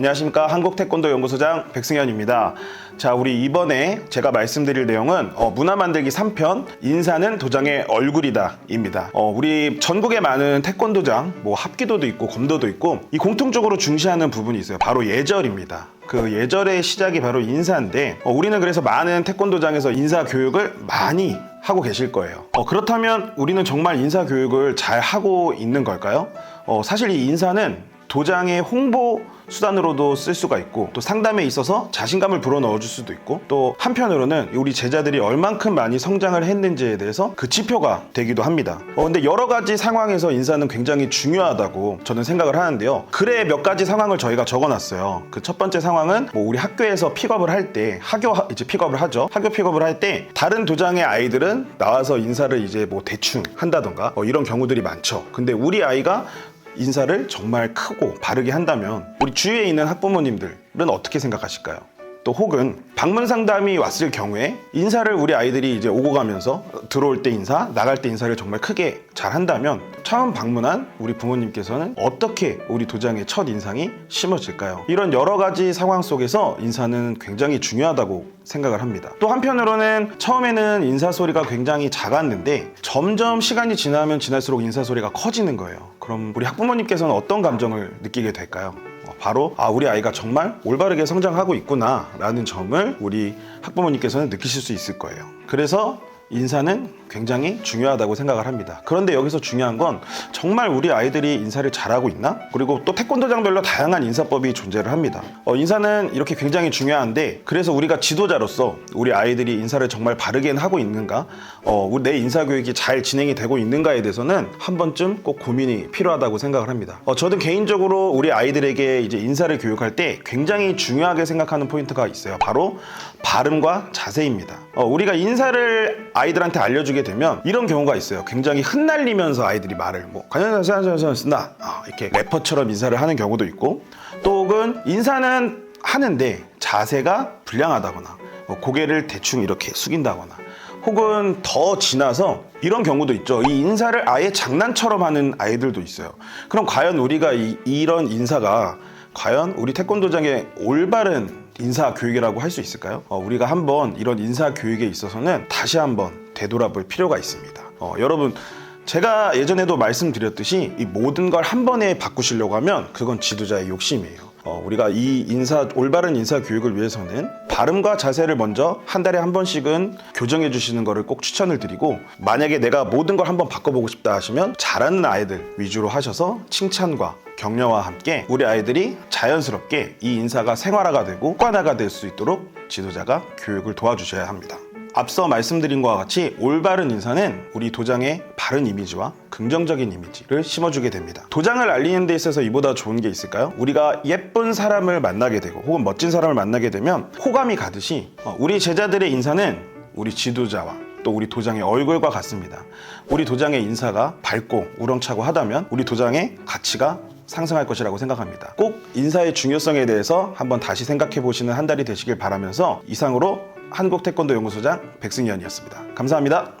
안녕하십니까 한국태권도연구소장 백승현입니다. 자 우리 이번에 제가 말씀드릴 내용은 어, 문화 만들기 3편 인사는 도장의 얼굴이다 입니다. 어, 우리 전국에 많은 태권도장 뭐 합기도도 있고 검도도 있고 이 공통적으로 중시하는 부분이 있어요. 바로 예절입니다. 그 예절의 시작이 바로 인사인데 어, 우리는 그래서 많은 태권도장에서 인사 교육을 많이 하고 계실 거예요. 어, 그렇다면 우리는 정말 인사 교육을 잘 하고 있는 걸까요? 어, 사실 이 인사는 도장의 홍보 수단으로도 쓸 수가 있고 또 상담에 있어서 자신감을 불어넣어 줄 수도 있고 또 한편으로는 우리 제자들이 얼만큼 많이 성장을 했는지에 대해서 그 지표가 되기도 합니다. 어, 근데 여러 가지 상황에서 인사는 굉장히 중요하다고 저는 생각을 하는데요. 글에 몇 가지 상황을 저희가 적어놨어요. 그 첫 번째 상황은 뭐 우리 학교에서 픽업을 할 때 학교 하- 이제 픽업을 하죠. 학교 픽업을 할 때 다른 도장의 아이들은 나와서 인사를 이제 뭐 대충 한다던가 어, 이런 경우들이 많죠. 근데 우리 아이가 인사를 정말 크고 바르게 한다면 우리 주위에 있는 학부모님들은 어떻게 생각하실까요? 또 혹은 방문 상담이 왔을 경우에 인사를 우리 아이들이 이제 오고 가면서 들어올 때 인사, 나갈 때 인사를 정말 크게 잘 한다면 처음 방문한 우리 부모님께서는 어떻게 우리 도장의 첫 인상이 심어질까요? 이런 여러 가지 상황 속에서 인사는 굉장히 중요하다고 생각을 합니다. 또 한편으로는 처음에는 인사 소리가 굉장히 작았는데 점점 시간이 지나면 지날수록 인사 소리가 커지는 거예요. 그럼 우리 학부모님께서는 어떤 감정을 느끼게 될까요? 어, 바로 아 우리 아이가 정말 올바르게 성장하고 있구나라는 점을 우리 학부모님께서는 느끼실 수 있을 거예요. 그래서 인사는 굉장히 중요하다고 생각을 합니다. 그런데 여기서 중요한 건 정말 우리 아이들이 인사를 잘하고 있나? 그리고 또 태권도장별로 다양한 인사법이 존재를 합니다. 어, 인사는 이렇게 굉장히 중요한데 그래서 우리가 지도자로서 우리 아이들이 인사를 정말 바르게 하고 있는가? 어, 내 인사 교육이 잘 진행이 되고 있는가에 대해서는 한 번쯤 꼭 고민이 필요하다고 생각을 합니다. 어, 저는 개인적으로 우리 아이들에게 이제 인사를 교육할 때 굉장히 중요하게 생각하는 포인트가 있어요. 바로 발음과 자세입니다. 어, 우리가 인사를 아이들한테 알려주게 되면 이런 경우가 있어요. 굉장히 흩날리면서 아이들이 말을 뭐 관련해서 쓴다 아, 이렇게 래퍼처럼 인사를 하는 경우도 있고 또 혹은 인사는 하는데 자세가 불량하다거나 뭐 고개를 대충 이렇게 숙인다거나 혹은 더 지나서 이런 경우도 있죠. 이 인사를 아예 장난처럼 하는 아이들도 있어요. 그럼 과연 우리가 이, 이런 인사가 과연 우리 태권도장의 올바른 인사 교육이라고 할 수 있을까요? 어, 우리가 한번 이런 인사 교육에 있어서는 다시 한번 되돌아볼 필요가 있습니다. 어, 여러분 제가 예전에도 말씀드렸듯이 이 모든 걸 한 번에 바꾸시려고 하면 그건 지도자의 욕심이에요. 어, 우리가 이 인사 올바른 인사 교육을 위해서는 발음과 자세를 먼저 한 달에 한 번씩은 교정해 주시는 것을 꼭 추천을 드리고 만약에 내가 모든 걸 한번 바꿔보고 싶다 하시면 잘하는 아이들 위주로 하셔서 칭찬과 격려와 함께 우리 아이들이 자연스럽게 이 인사가 생활화가 되고 습관화가 될 수 있도록 지도자가 교육을 도와주셔야 합니다. 앞서 말씀드린 것과 같이 올바른 인사는 우리 도장의 바른 이미지와 긍정적인 이미지를 심어주게 됩니다. 도장을 알리는 데 있어서 이보다 좋은 게 있을까요? 우리가 예쁜 사람을 만나게 되고 혹은 멋진 사람을 만나게 되면 호감이 가듯이 어, 우리 제자들의 인사는 우리 지도자와 또 우리 도장의 얼굴과 같습니다. 우리 도장의 인사가 밝고 우렁차고 하다면 우리 도장의 가치가 상승할 것이라고 생각합니다. 꼭 인사의 중요성에 대해서 한번 다시 생각해 보시는 한 달이 되시길 바라면서 이상으로 한국 태권도 연구소장 백승현이었습니다. 감사합니다.